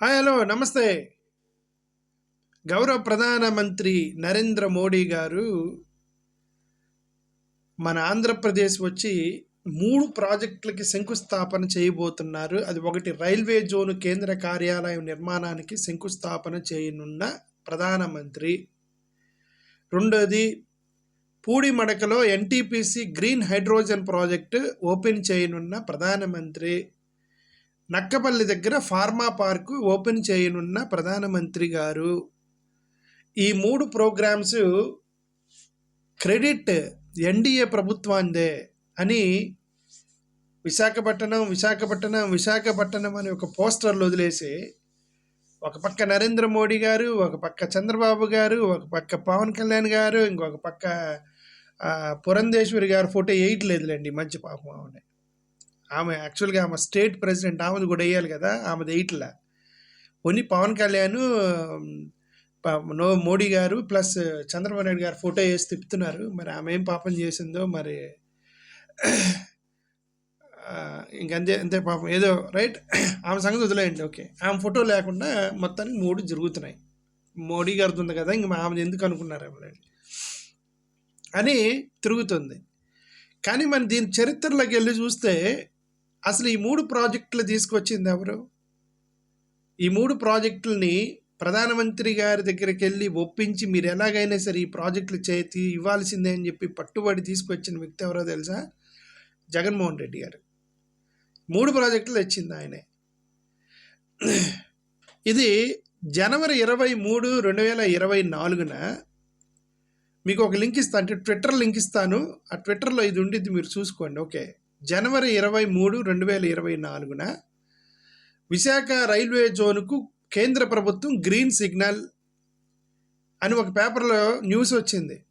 Hi hello నమస్తే. గౌరవ ప్రధానమంత్రి నరేంద్ర మోడీ గారు మన ఆంధ్రప్రదేశ్ వచ్చి మూడు ప్రాజెక్టులకి శంకుస్థాపన చేయబోతున్నారు. అది ఒకటి రైల్వే జోన్ కేంద్ర కార్యాలయం నిర్మాణానికి శంకుస్థాపన చేయనున్న ప్రధానమంత్రి రెండోది పూడిమడకలో NTPC green hydrogen project open చేయనున్న ప్రధానమంత్రి నక్కపల్లి దగ్గర ఫార్మా పార్కు ఓపెన్ చేయనున్న ప్రధానమంత్రి గారు. ఈ మూడు ప్రోగ్రామ్స్ క్రెడిట్ ఎన్డీఏ ప్రభుత్వాందే అని విశాఖపట్నం విశాఖపట్నం విశాఖపట్నం అని ఒక పోస్టర్లు వదిలేసి ఒక పక్క నరేంద్ర మోడీ గారు ఒక పక్క చంద్రబాబు గారు ఒక పక్క పవన్ కళ్యాణ్ గారు ఇంకొక పక్క పురంధేశ్వరి గారు ఫోటో వేయట్లేదులేండి మంచి పాపం ఆమె ఆమె యాక్చువల్గా ఆమె స్టేట్ ప్రెసిడెంట్ ఆమెది కూడా వేయాలి కదా ఆమెది ఎయిట్లా. పోనీ పవన్ కళ్యాణ్ ప- నో మోడీ గారు ప్లస్ చంద్రబాబు నాయుడు గారు ఫోటో వేసి తిప్పుతున్నారు. మరి ఆమె ఏం పాపం చేసిందో మరి ఇంకంతే అంతే పాపం. ఏదో రైట్ ఆమె సంగతి వదిలేయండి ఓకే ఆమె ఫోటో లేకుండా మొత్తానికి మూడు జరుగుతున్నాయి. మోడీ గారిది ఉంది కదా ఇంక ఆమె ఎందుకు అనుకున్నారు ఆమె అని తిరుగుతుంది. కానీ మన దీని చరిత్రలోకి వెళ్ళి చూస్తే అసలు ఈ మూడు ప్రాజెక్టులు తీసుకొచ్చింది ఎవరు? ఈ మూడు ప్రాజెక్టులని ప్రధానమంత్రి గారి దగ్గరికి వెళ్ళి ఒప్పించి మీరు ఎలాగైనా సరే ఈ ప్రాజెక్టులు చేతి ఇవ్వాల్సిందే అని చెప్పి పట్టుబడి తీసుకొచ్చిన వ్యక్తి ఎవరో తెలుసా? జగన్మోహన్ రెడ్డి గారు. మూడు ప్రాజెక్టులు తెచ్చింది ఆయనే. ఇది జనవరి ఇరవై మూడు రెండు వేల ఇరవై నాలుగున మీకు ఒక లింక్ ఇస్తాను అంటే ట్విట్టర్ లింక్ ఇస్తాను. ఆ ట్విట్టర్లో ఇది ఉండిద్ది మీరు చూసుకోండి. ఓకే. జనవరి ఇరవై మూడు రెండు వేల ఇరవై నాలుగున విశాఖ రైల్వే జోన్కు కేంద్ర ప్రభుత్వం గ్రీన్ సిగ్నల్ అని ఒక పేపర్లో న్యూస్ వచ్చింది.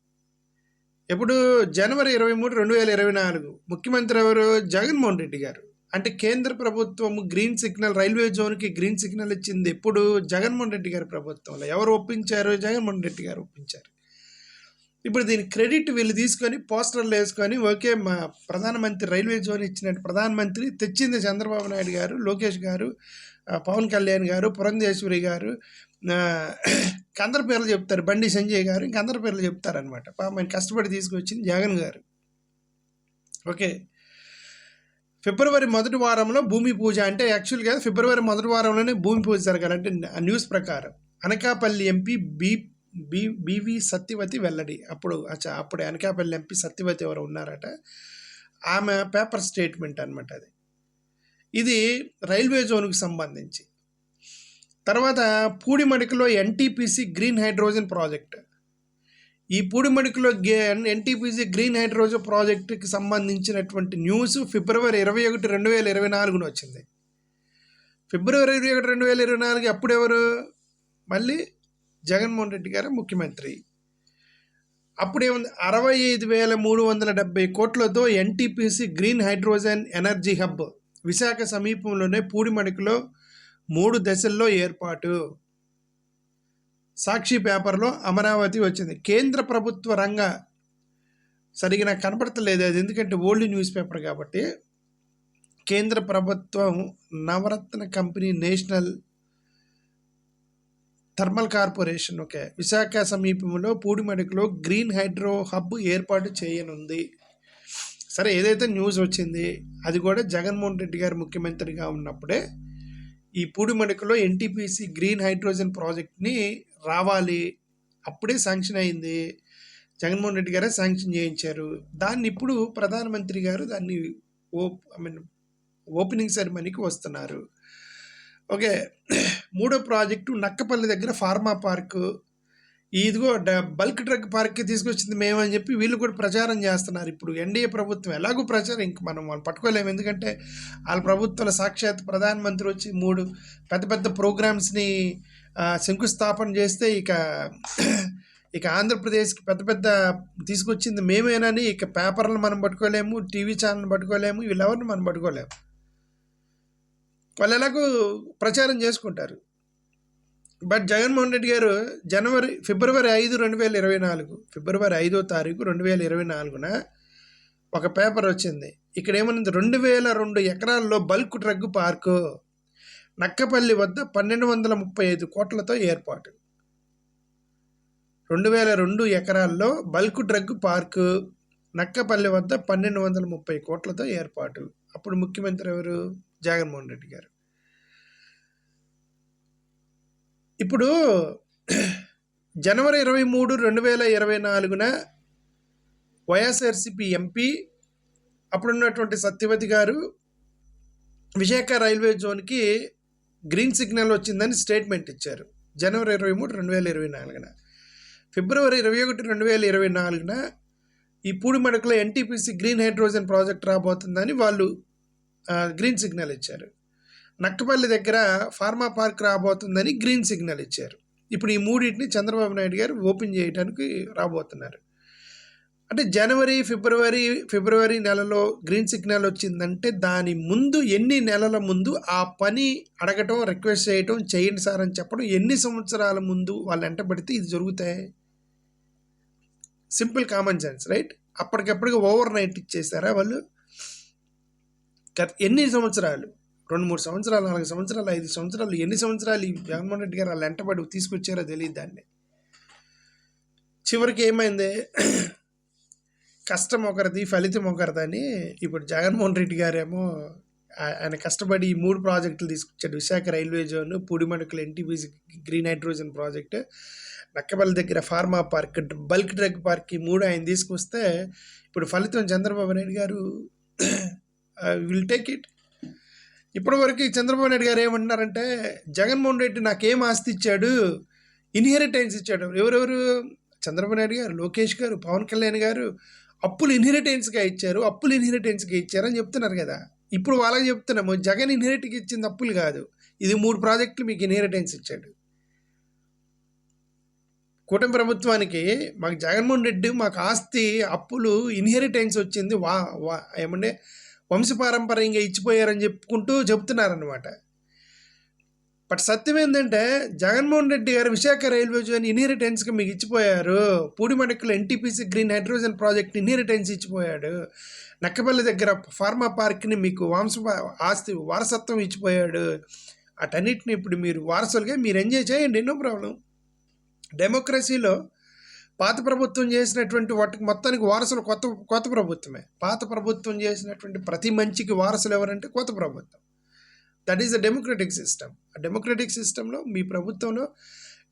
ఎప్పుడు? జనవరి ఇరవై మూడు రెండు వేల ఇరవై నాలుగు. ముఖ్యమంత్రి ఎవరు? జగన్మోహన్ రెడ్డి గారు. అంటే కేంద్ర ప్రభుత్వం గ్రీన్ సిగ్నల్ రైల్వే జోన్కి గ్రీన్ సిగ్నల్ ఇచ్చింది ఎప్పుడు? జగన్మోహన్ రెడ్డి గారి ప్రభుత్వంలో. ఎవరు ఒప్పించారు? జగన్మోహన్ రెడ్డి గారు ఒప్పించారు. ఇప్పుడు దీని క్రెడిట్ వీళ్ళు తీసుకొని పోస్టర్లు వేసుకొని ఓకే మా ప్రధానమంత్రి రైల్వే జోన్ ఇచ్చినట్టు ప్రధానమంత్రి తెచ్చింది చంద్రబాబు నాయుడు గారు లోకేష్ గారు పవన్ కళ్యాణ్ గారు పురంధేశ్వరి గారు ఆ, అందరి పేర్లు చెప్తారు బండి సంజయ్ గారు ఇంక అందరి పేర్లు చెప్తారనమాట పాపం కష్టపడి తీసుకొచ్చింది జగన్ గారు. ఓకే. ఫిబ్రవరి మొదటి వారంలో భూమి పూజ అంటే యాక్చువల్గా ఫిబ్రవరి మొదటి వారంలోనే భూమి పూజ జరగాలంటే ఆ న్యూస్ ప్రకారం. Anakapalli MP B B BV Satyavathi వెల్లడి. అప్పుడు అచ్చా అప్పుడు అనకాపల్లి ఎంపీ సత్యవతి ఎవరు ఉన్నారట. ఆమె పేపర్ స్టేట్మెంట్ అనమాట అది. ఇది రైల్వే జోన్కి సంబంధించి. తర్వాత పూడిమడికలో ఎన్టీపీసీ గ్రీన్ హైడ్రోజన్ ప్రాజెక్ట్. ఈ పూడిమడికలో ఎన్టీపీసీ గ్రీన్ హైడ్రోజన్ ప్రాజెక్టుకి సంబంధించినటువంటి న్యూస్ ఫిబ్రవరి ఇరవై ఒకటి రెండు వేల ఇరవై నాలుగున వచ్చింది. ఫిబ్రవరి ఇరవై ఒకటి రెండు వేల ఇరవై నాలుగు అప్పుడెవరు మళ్ళీ జగన్మోహన్ రెడ్డి గారు ముఖ్యమంత్రి. అప్పుడేముంది? అరవై ఐదు వేల మూడు వందల డెబ్బై కోట్లతో NTPC green hydrogen energy hub Visakha సమీపంలోనే పూడిమడికలో మూడు దశల్లో ఏర్పాటు. సాక్షి పేపర్లో అమరావతి వచ్చింది. కేంద్ర ప్రభుత్వ రంగ సరిగా నాకు కనపడతలేదు అది. ఎందుకంటే ఓల్డ్ న్యూస్ పేపర్ కాబట్టి. కేంద్ర ప్రభుత్వం Navratna company national thermal corporation okay. Visakha సమీపంలో పూడిమడికలో గ్రీన్ హైడ్రో హబ్ ఏర్పాటు చేయనుంది. సరే ఏదైతే న్యూస్ వచ్చింది అది కూడా జగన్మోహన్ రెడ్డి గారు ముఖ్యమంత్రిగా ఉన్నప్పుడే ఈ పూడిమడికలో ఎన్టీపీసీ గ్రీన్ హైడ్రోజన్ ప్రాజెక్ట్ని రావాలి. అప్పుడే శాంక్షన్ అయింది. జగన్మోహన్ రెడ్డి గారే శాంక్షన్ చేయించారు. దాన్ని ఇప్పుడు ప్రధానమంత్రి గారు దాన్ని ఓ ఐ మీన్ ఓపెనింగ్ సెరమనీకి వస్తున్నారు. ఓకే. మూడో ప్రాజెక్టు నక్కపల్లి దగ్గర ఫార్మా పార్కు. ఇదిగో డ- బల్క్ డ్రగ్ పార్క్కి తీసుకొచ్చింది మేమని చెప్పి వీళ్ళు కూడా ప్రచారం చేస్తున్నారు. ఇప్పుడు ఎన్డీఏ ప్రభుత్వం ఎలాగో ప్రచారం ఇంక మనం వాళ్ళు పట్టుకోలేము. ఎందుకంటే వాళ్ళ ప్రభుత్వంలో సాక్షాత్ ప్రధానమంత్రి వచ్చి మూడు పెద్ద పెద్ద ప్రోగ్రామ్స్ని శంకుస్థాపన చేస్తే ఇక ఇక ఆంధ్రప్రదేశ్కి పెద్ద పెద్ద తీసుకొచ్చింది మేమేనని ఇక పేపర్లు మనం పట్టుకోలేము టీవీ ఛానల్ పట్టుకోలేము వీళ్ళెవరిని మనం పట్టుకోలేము. వాళ్ళు ప్రచారం చేసుకుంటారు. బట్ జగన్మోహన్ రెడ్డి గారు జనవరి ఫిబ్రవరి ఐదు రెండు వేల ఇరవై నాలుగు ఫిబ్రవరి ఐదో తారీఖు రెండు వేల ఇరవై నాలుగున ఒక పేపర్ వచ్చింది. ఇక్కడ ఏమన్నది రెండు వేల రెండు ఎకరాల్లో బల్క్ డ్రగ్ పార్కు నక్కపల్లి వద్ద పన్నెండు వందల ముప్పై ఐదు కోట్లతో ఏర్పాటు. రెండు వేల రెండు ఎకరాల్లో బల్క్ డ్రగ్ పార్కు నక్కపల్లి వద్ద పన్నెండు వందల ముప్పై కోట్లతో ఏర్పాటు. అప్పుడు ముఖ్యమంత్రి ఎవరు? జగన్మోహన్ రెడ్డి గారు. ఇప్పుడు జనవరి ఇరవై మూడు రెండు వేల ఇరవై నాలుగున వైఎస్ఆర్సిపి ఎంపీ అప్పుడున్నటువంటి సత్యవతి గారు విశాఖ రైల్వే జోన్కి గ్రీన్ సిగ్నల్ వచ్చిందని స్టేట్మెంట్ ఇచ్చారు. జనవరి ఇరవై మూడు రెండు వేల ఇరవై నాలుగున. ఫిబ్రవరి ఇరవై ఒకటి రెండు వేల ఇరవై నాలుగున ఈ పూడిమడకలో ఎన్టీపీసీ గ్రీన్ హైడ్రోజన్ ప్రాజెక్ట్ రాబోతుందని వాళ్ళు గ్రీన్ సిగ్నల్ ఇచ్చారు. నక్కపల్లి దగ్గర ఫార్మా పార్క్ రాబోతుందని గ్రీన్ సిగ్నల్ ఇచ్చారు. ఇప్పుడు ఈ మూడింటిని చంద్రబాబు నాయుడు గారు ఓపెన్ చేయడానికి రాబోతున్నారు. అంటే జనవరి ఫిబ్రవరి ఫిబ్రవరి నెలలో గ్రీన్ సిగ్నల్ వచ్చిందంటే దాని ముందు ఎన్ని నెలల ముందు ఆ పని అడగటం రిక్వెస్ట్ చేయటం చేయండి సార్ అని చెప్పడం ఎన్ని సంవత్సరాల ముందు వాళ్ళు వెంటబడితే ఇది జరుగుతాయి? సింపుల్ కామన్ సెన్స్ రైట్ అప్పటికప్పటికి ఓవర్ నైట్ ఇచ్చేసారా వాళ్ళు? గత ఎన్ని సంవత్సరాలు? రెండు మూడు సంవత్సరాలు నాలుగు సంవత్సరాలు ఐదు సంవత్సరాలు ఎన్ని సంవత్సరాలు ఈ జగన్మోహన్ రెడ్డి గారు వాళ్ళు వెంటబడి తీసుకొచ్చారో తెలియదు దాన్ని. చివరికి ఏమైంది? కష్టం ఒకరిది ఫలితం ఒకరిదని ఇప్పుడు జగన్మోహన్ రెడ్డి గారేమో ఆయన కష్టపడి ఈ మూడు ప్రాజెక్టులు తీసుకొచ్చాడు Visakha railway zone పూడిమడకలు NTPC green hydrogen project Nakkapalli దగ్గర pharma park bulk drug park ఈ మూడు ఆయన తీసుకొస్తే ఇప్పుడు ఫలితం చంద్రబాబు నాయుడు గారు విల్ టేక్ ఇట్. ఇప్పటివరకు చంద్రబాబు నాయుడు గారు ఏమంటున్నారంటే జగన్మోహన్ రెడ్డి నాకేం ఆస్తి ఇచ్చాడు? ఇన్హెరిటెన్స్ ఇచ్చాడు. ఎవరెవరు? చంద్రబాబు నాయుడు గారు లోకేష్ గారు పవన్ కళ్యాణ్ గారు అప్పులు ఇన్హెరిటెన్స్గా ఇచ్చారు అప్పులు ఇన్హెరిటెన్స్గా ఇచ్చారని చెప్తున్నారు కదా. ఇప్పుడు వాళ్ళకి చెప్తున్నాము జగన్ ఇన్హెరిట్కి ఇచ్చింది అప్పులు కాదు. ఇది మూడు ప్రాజెక్టులు మీకు ఇన్హెరిటెన్స్ ఇచ్చాడు. కూటమి ప్రభుత్వానికి మాకు జగన్మోహన్ రెడ్డి మాకు ఆస్తి అప్పులు ఇన్హెరిటెన్స్ వచ్చింది. వా వా ఏమంటే వంశపారంపర్యంగా ఇచ్చిపోయారని చెప్పుకుంటూ చెప్తున్నారనమాట బట్ సత్యం ఏంటంటే జగన్మోహన్ రెడ్డి గారు విశాఖ రైల్వే జోన్ ఇన్హెరిటెన్స్కి మీకు ఇచ్చిపోయారు. పూడిమడకలో NTPC green hydrogen project inheritance ఇచ్చిపోయాడు. Nakkapalli దగ్గర ఫార్మా పార్క్ని మీకు వంశ ఆస్తి వారసత్వం ఇచ్చిపోయాడు. అటన్నిటిని ఇప్పుడు మీరు వారసులుగా మీరు ఎంజాయ్ చేయండి. No problem. డెమోక్రసీలో పాత ప్రభుత్వం చేసినటువంటి వాటికి మొత్తానికి వారసులు కొత్త కొత్త ప్రభుత్వమే. పాత ప్రభుత్వం చేసినటువంటి ప్రతి మంచికి వారసులు ఎవరంటే కొత్త ప్రభుత్వం. That is the democratic system ఆ డెమోక్రటిక్ సిస్టంలో మీ ప్రభుత్వంలో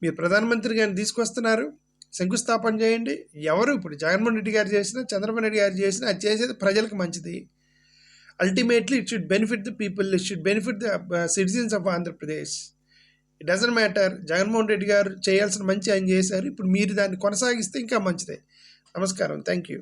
మీరు ప్రధానమంత్రి గారిని తీసుకొస్తున్నారు. శంకుస్థాపన చేయండి. ఎవరు ఇప్పుడు జగన్మోహన్ రెడ్డి గారు చేసినా చంద్రబాబు నాయుడు గారు చేసినా అది చేసేది ప్రజలకు మంచిది. Ultimately it should benefit the people it should benefit the citizens of Andhra Pradesh it doesn't matter Jaganmohan Reddy garu చేయాల్సిన మంచి ఆయన చేశారు. ఇప్పుడు మీరు దాన్ని కొనసాగిస్తే ఇంకా మంచిదే. నమస్కారం. Thank you